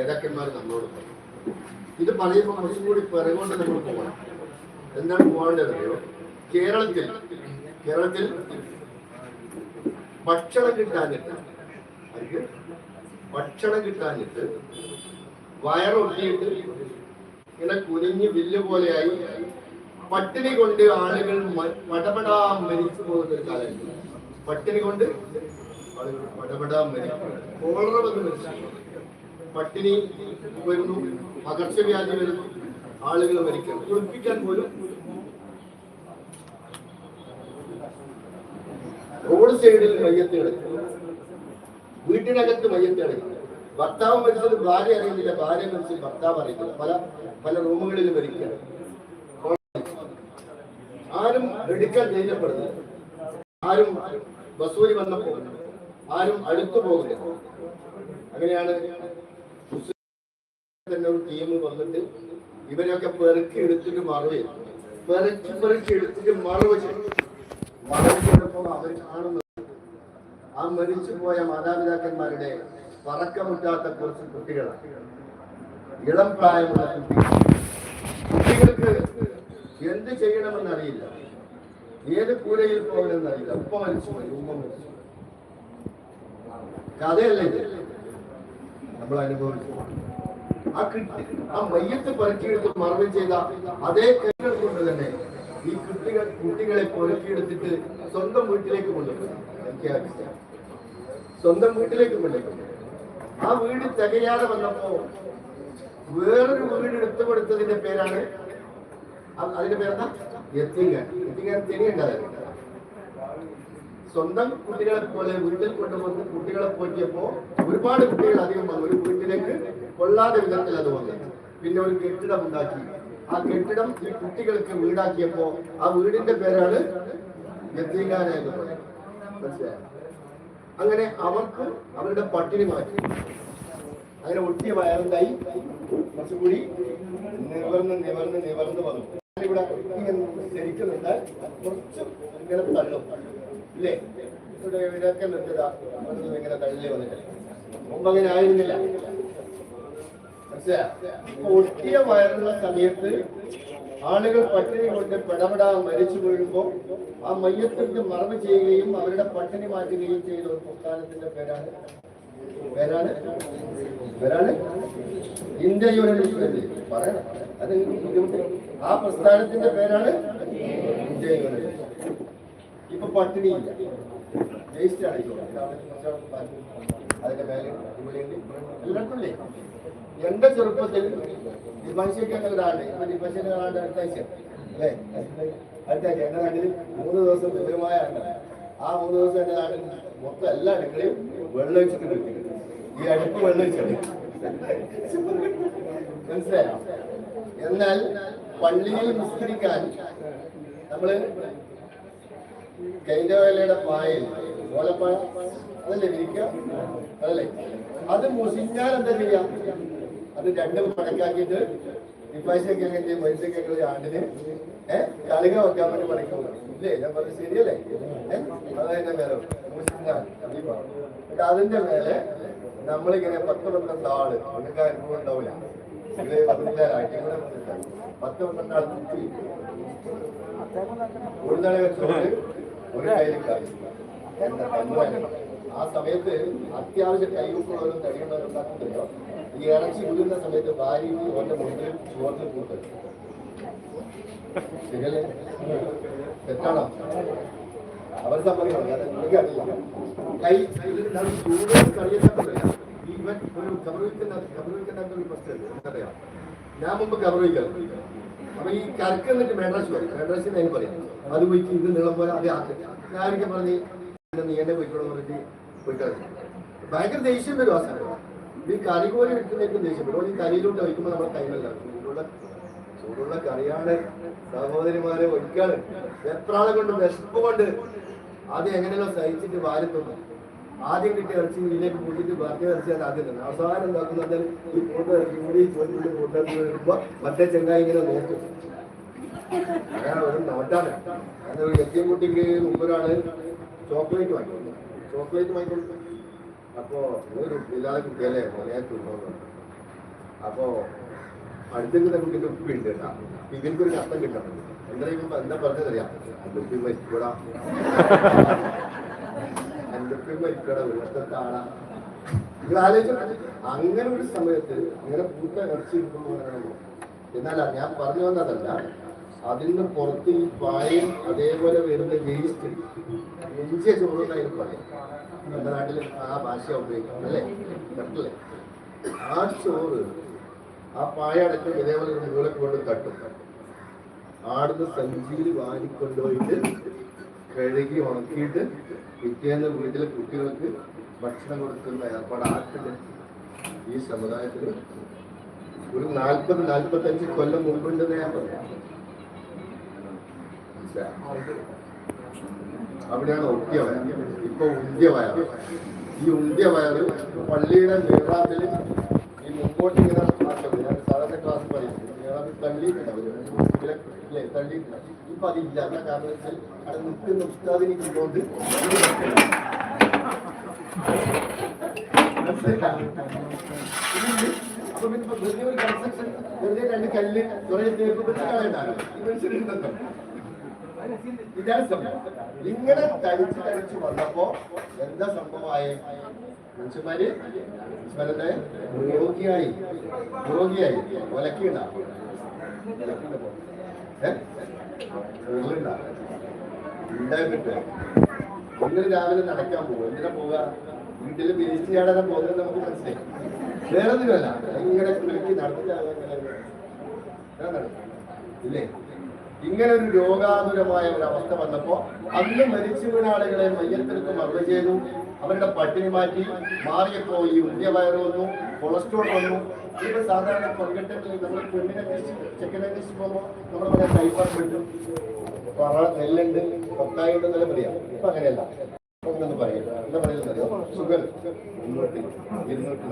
നേതാക്കന്മാർ നമ്മളോട് പറയും. ഇത് പറയുമ്പോൾ കുറച്ചും കൂടി പിറകൊണ്ട് നമ്മൾ പോകണം. എന്താണ് പോകേണ്ടത് അറിയോ? കേരളത്തിൽ കേരളത്തിൽ ഭക്ഷണം കിട്ടാനിട്ട് അവർക്ക് ഭക്ഷണം കിട്ടാനിട്ട് വയറൊട്ടിയിട്ട് ഇങ്ങനെ കുനിഞ്ഞ് വില്ല് പോലെയായി പട്ടിണി കൊണ്ട് ആളുകൾ പടപടാ മരിച്ചു പോകുന്ന ഒരു കാലം പട്ടിണി കൊണ്ട് ആളുകൾ പടപടാ മരിക്കും കോളറ വന്ന് മരിച്ചു പട്ടിണി വരുന്നു പകർച്ചവ്യാധി വരുന്നു ആളുകൾ മരിക്കുന്നു. കുളിപ്പിക്കാൻ പോലും റോഡ് സൈഡിൽ മയ്യത്ത് കിടക്കും വീട്ടിനകത്ത് മയ്യത്ത് കിടക്കും ഭർത്താവ് മരിച്ചത് ഭാര്യ അറിയുന്നില്ല. ഭാര്യ മരിച്ചത് ഭർത്താവ് അറിയുന്നില്ല. പല പല റൂമുകളിൽ മരിക്കുകയാണ്. ആരും എടുക്കാൻ ധൈര്യപ്പെടുന്നില്ല ആരും ബസൂരി വന്നപ്പോൾ ആരും അടുത്തു പോകുന്നില്ല. അങ്ങനെയാണ് തന്നെ ഒരു ടീം വന്നിട്ട് ഇവരെയൊക്കെ പെറുക്കി എടുത്തിട്ട് മറവ് പെറുക്കി പെറുക്കി എടുത്തിട്ട് മറവ് ചെയ്തു. മറവ് ചെയ്തപ്പോൾ അവർ കാണുന്നത് ആ മരിച്ചു പോയ മാതാപിതാക്കന്മാരുടെ പറക്കമുറ്റാത്ത കുറച്ച് കുട്ടികളാണ്. ഇളം പ്രായമുള്ള കുട്ടികൾ. കുട്ടികൾക്ക് എന്ത് ചെയ്യണമെന്ന് അറിയില്ല ഏത് കൂരയിൽ പോകണമെന്ന് അറിയില്ല ഉപ്പ മരിച്ചു പോയി ഉമ്മ മരിച്ചു കഥയല്ലേ നമ്മൾ അനുഭവിച്ചു. ആ കിട്ടി ആ മയ്യത്ത് പെറുക്കിയെടുത്ത് മറവ് ചെയ്ത അതേ കൈകൾ കൊണ്ട് തന്നെ ഈ കുട്ടികൾ കുട്ടികളെ പെറുക്കിയെടുത്തിട്ട് സ്വന്തം വീട്ടിലേക്ക് കൊണ്ടുപോകും സ്വന്തം വീട്ടിലേക്ക് കൊണ്ടുപോകും ആ വീട് തികയാതെ വന്നപ്പോ വേറൊരു വീട് എടുത്തു കൊടുത്തതിന്റെ പേരാണ് അതിന്റെ പേരെന്താ? എത്തിങ്ങാൻ എത്തിങ്ങാൻ തിരിയുണ്ടായിരുന്നു സ്വന്തം കുട്ടികളെ പോലെ വീട്ടിൽ കൊണ്ടുവന്ന് കുട്ടികളെ പോറ്റിയപ്പോ ഒരുപാട് കുട്ടികൾ അധികം വന്നു. ഒരു വീട്ടിലേക്ക് കൊള്ളാതെ വിധത്തിൽ അത് വന്നു. പിന്നെ ഒരു കെട്ടിടം ഉണ്ടാക്കി. ആ കെട്ടിടം ഈ കുട്ടികൾക്ക് വീടാക്കിയപ്പോ ആ വീടിന്റെ പേരാണ് യത്തീങ്കാന എന്ന് അങ്ങനെ അവർക്ക് അവരുടെ പട്ടിണി മാറ്റി. അങ്ങനെ ഒട്ടിയ വയറുണ്ടായി. കുറച്ചുകൂടി നിവർന്ന് നിവർന്ന് നിവർന്ന് വന്നു. ഇവിടെ ശരിക്കും കുറച്ച് ഇങ്ങനെ തള്ളും. ഇല്ലേ? ഇവിടെ ഇവിടെയൊക്കെ നിർത്തിയതാ അവിടുന്ന് ഇങ്ങനെ തള്ളി വന്നിട്ടില്ല മുമ്പ് അങ്ങനെ ആയിരുന്നില്ല. ഒട്ടിയ വയറുള്ള സമയത്ത് ആളുകൾ പട്ടിണി കൊണ്ട് പെടപെടാ മരിച്ചു വീഴുമ്പോൾ ആ മയ്യത്തിന്റെ മറവ് ചെയ്യുകയും അവരുടെ പട്ടിണി മാറ്റുകയും ചെയ്ത ഒരു പ്രസ്ഥാനത്തിന്റെ പേരാണ് പേരാണ്? പേരാണ്? ഇന്ത്യ പറയണം. അത് ആ പ്രസ്ഥാനത്തിന്റെ പേരാണ് ഇന്ത്യ പട്ടിണിയില്ല. വേസ്റ്റ് ഇല്ലേ എന്റെ ചെറുപ്പത്തിൽ ദിമാശയ്ക്ക് ഒരാളുണ്ട്. ഇപ്പൊ ദിമാശയ്ക്ക് ഒരാളുടെ അല്ലേ? അടുത്ത എന്റെ നാട്ടിൽ മൂന്ന് ദിവസം വിപുലമായ ആ മൂന്ന് ദിവസം എന്റെ നാട്ടിൽ മൊത്തം എല്ലാ അടുക്കളയും വെള്ളം ഒഴിച്ചിട്ട് കിട്ടി ഈ അടുപ്പ് വെള്ളം ഒഴിച്ചാണ്. മനസ്സിലായോ? എന്നാൽ പള്ളിയിൽ നിസ്കരിക്കാൻ നമ്മൾ കൈലവേലയുടെ പായൽ ഓലപ്പായ അതല്ലേ വിരിക്കുക അതല്ലേ? അത് മുസിഞ്ഞാൽ എന്താ ചെയ്യാം? അത് രണ്ടും മടക്കാക്കിയിട്ട് ഇപ്പാശയൊക്കെ എങ്ങനെ മനുഷ്യക്കൊക്കെ ആണ്ടിന് ഏഹ് കളിക വെക്കാൻ വേണ്ടി പണിക്കും ഇല്ലേ? ഞാൻ പറഞ്ഞത് ശരിയല്ലേ? ഏഹ് അതതിന്റെ മേലെ. മുസിഞ്ഞാൽ അതിന്റെ മേലെ നമ്മളിങ്ങനെ പത്ത് പന്ത്രണ്ട് ആൾ അനുഭവം ഉണ്ടാവില്ല. ഇവിടെ പത്ത് പന്ത്രണ്ട് ഒരു നാളെ വെച്ചുകൊണ്ട് ഒരു കയ്യിൽ കായി എന്താ ആ സമയത്ത് അത്യാവശ്യം കൈവക്കുള്ളവരും കഴിയുന്നവരും ഉണ്ടാക്കുന്നില്ലോ ഈ ഇറച്ചി വിടുന്ന സമയത്ത് ഭാര്യയും ഓന്റെ മുന്നിൽ ചോറിന് കൂട്ടും ശരിയല്ലേ? തെറ്റാണോ? അവർ സമ്മതിക്കണം. കൈ ചൂട് ഇവൻ ഞാൻ മുമ്പ് കബറിക്കൽ അപ്പൊ ഈ കരക്ക് എന്നിട്ട് മെഡ്രസ് പറയും എന്ന് അതിന് പറയും. അത് പോയിട്ട് ഇത് നീളം പോലെ അത് ആക്കി. ഞാനൊക്കെ പറഞ്ഞ് "ഇത് നീ എന്നെ പോയിക്കോളൂ പറഞ്ഞിട്ട് പോയിക്കളഞ്ഞു ഭയങ്കര ദേഷ്യം വരും ആ സമയം ഈ കറി പോലെ എടുക്കുന്നേക്കും ദേഷ്യം വരും. ഈ കറിയിലോട്ട് വയ്ക്കുമ്പോൾ നമ്മുടെ കൈമല്ല ചൂടുള്ള ചൂടുള്ള കറിയാണ് സഹോദരിമാരെ ഒഴിക്കാണ്. എത്രാളെ കൊണ്ട് വിശപ്പ് കൊണ്ട് അത് എങ്ങനെയോ സഹിച്ചിട്ട് വാരി ആദ്യം കിട്ടിയ ഇറച്ചി ഇതിലേക്ക് കൂട്ടിയിട്ട് ബാക്കി ഇറച്ചിയാണ് ആദ്യം തന്നെ. അവസാനം എന്താക്കുന്നത് ഈ കൂട്ട ഇറച്ചി കൂടി ചോദിച്ചിട്ട് കൂട്ടത്തിൽ വരുമ്പോ മറ്റേ ചെങ്ങായി ഇങ്ങനെ നോക്കും. അങ്ങനെ ഒരു നോട്ടാണ് അങ്ങനെ എത്തിയും കുട്ടിക്ക് മുമ്പൊരാൾ ചോക്ലേറ്റ് വാങ്ങിക്കൊടുത്തു ചോക്ലേറ്റ് വാങ്ങിക്കൊടുത്തു അപ്പോ ഒരു ഇല്ലാതെ കുട്ടിയല്ലേ? മോനെ തിന്നോന്ന് അപ്പോ അടുത്തേക്ക് കുട്ടിക്ക് ഉപ്പിണ്ട് കേട്ടാ. ഒരു കഷ്ടം കിട്ടണം. എന്തായാലും എന്താ പറഞ്ഞതറിയാം അന്തൊക്കെ മരിക്കൂടാ മരിക്കണം മരിക്കടാ ഇവിടുത്തെ നിങ്ങൾ ആലോചിച്ചു അങ്ങനെ ഒരു സമയത്ത് ഇങ്ങനെ പൂത്ത ഇറച്ചി കിട്ടുമ്പോൾ എന്നാൽ ഞാൻ പറഞ്ഞു വന്നതല്ല അതിന് പുറത്ത് ഈ പായയും അതേപോലെ വരുന്ന വേസ്റ്റ് എഞ്ചിയ ചോറുണ്ടായിരുന്നു പറയാം. നമ്മുടെ നാട്ടിൽ ആ ഭാഷ ഉപയോഗിക്കും അല്ലേ? കട്ടല്ലേ ആ ചോറ് ആ പായ അടക്കം ഇതേപോലെ ഒരു കൊണ്ട് തട്ടും. ആടുന്ന് സഞ്ചിയിൽ വാരിക്കൊണ്ടുപോയിട്ട് കഴുകി ഉണക്കിയിട്ട് പിറ്റേന്ന് വീട്ടിലെ കുട്ടികൾക്ക് ഭക്ഷണം കൊടുക്കുന്ന ഏർപ്പാട് ആർക്കുണ്ട്? ഈ സമുദായത്തിൽ ഒരു നാൽപ്പത് നാൽപ്പത്തഞ്ച് കൊല്ലം മുമ്പുണ്ടെന്ന് ഞാൻ പറയാം? അവിടെയാണ് വയർ. ഇപ്പൊ ഉന്തിയ വയർ. ഈ ഉന്തിയ വയർ പള്ളിയുടെ നേതാവിൽ ഈ മുമ്പോട്ട് ഇങ്ങനെ ക്ലാസ് പറയുന്നത് ക്ലാസ് പറയും മേറാത്തിൽ തള്ളിയിട്ടുണ്ടാവില്ലേ തള്ളിയിട്ടുണ്ട് ഇപ്പൊ അതില്ല കാരണം വെച്ചാൽ അവിടെ നിൽക്കുന്ന ഉസ്താദിനെ ഒരു കൺസ്ട്രക്ഷൻ രണ്ട് കല്ല് ഇങ്ങനെ തടിച്ച് തടിച്ച് വന്നപ്പോ എന്താ സംഭവമായ? മനുഷ്യന്മാര് മനുഷ്യന്മാരുടെ രോഗിയായി. രോഗിയായി. ഒലക്കിയുണ്ടാവും ഇന്നലെ രാവിലെ നടക്കാൻ പോകും എന്തിനാ പോവുക? വീട്ടിൽ വേസ്റ്റ് ചാടാൻ പോകുന്നത് നമുക്ക് മനസ്സിലായി. വേറെ ഒന്നുമല്ല ഇങ്ങനെ കുലുക്കി നടത്തില്ല. ഇങ്ങനെ ഒരു രോഗാതുരമായ ഒരു അവസ്ഥ വന്നപ്പോ അന്ന് മരിച്ചു വീണ ആളുകളെ മയ്യത്തിലേക്ക് മറവ് ചെയ്തു. അവരുടെ പട്ടിണി മാറ്റി മാറിയപ്പോ ഈ ഉന്തിയ വയറ് വന്നു. കൊളസ്ട്രോൾ വന്നു. ഇപ്പം സാധാരണ കൊൽക്കട്ടയിൽ നമ്മൾ പെണ്ണിനെ ചെക്കനെ അന്വേഷിച്ച് പോകുമ്പോൾ നമ്മൾ പറയാം ടൈഫോയിഡ് കിട്ടും പറ നെല്ലുണ്ട് കൊക്കായ നല്ല പറയാം. ഇപ്പൊ അങ്ങനെയല്ല. ഒന്ന് പറയാം. എന്താ പറയുന്നത് ഷുഗർ. മുന്നൂറ്റി ഇരുന്നൂറ്റി